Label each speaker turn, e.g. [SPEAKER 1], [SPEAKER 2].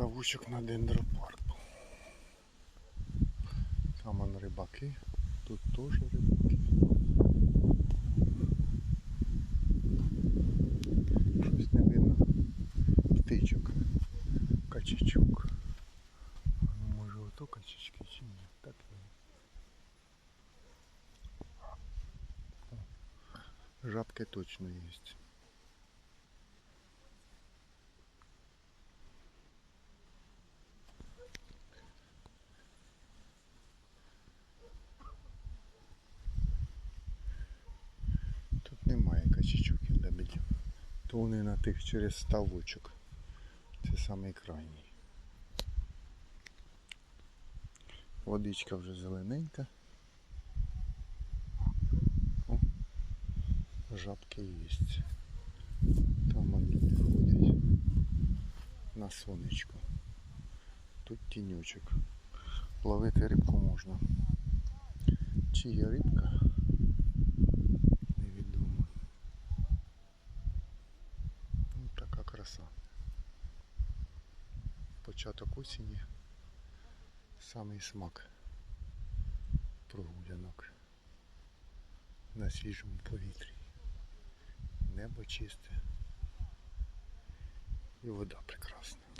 [SPEAKER 1] ставочок на дендропарку. Там он рибаки, тут теж рибаки. Щось не видно. Птичок. Качачок. А ну може ото качачки чи ні? Так і ні. О, Жабки точно є. Качачок і лебедів. То вони на тих через ставочок. Це самий. Водичка вже зелененька. О, жабки є. Там вони ходять на сонечко. Тут тіньочок. Ловити рибку можна. Чи є рибка? Краса. Початок осені. Самий смак прогулянок на свіжому повітрі. Небо чисте і вода прекрасна.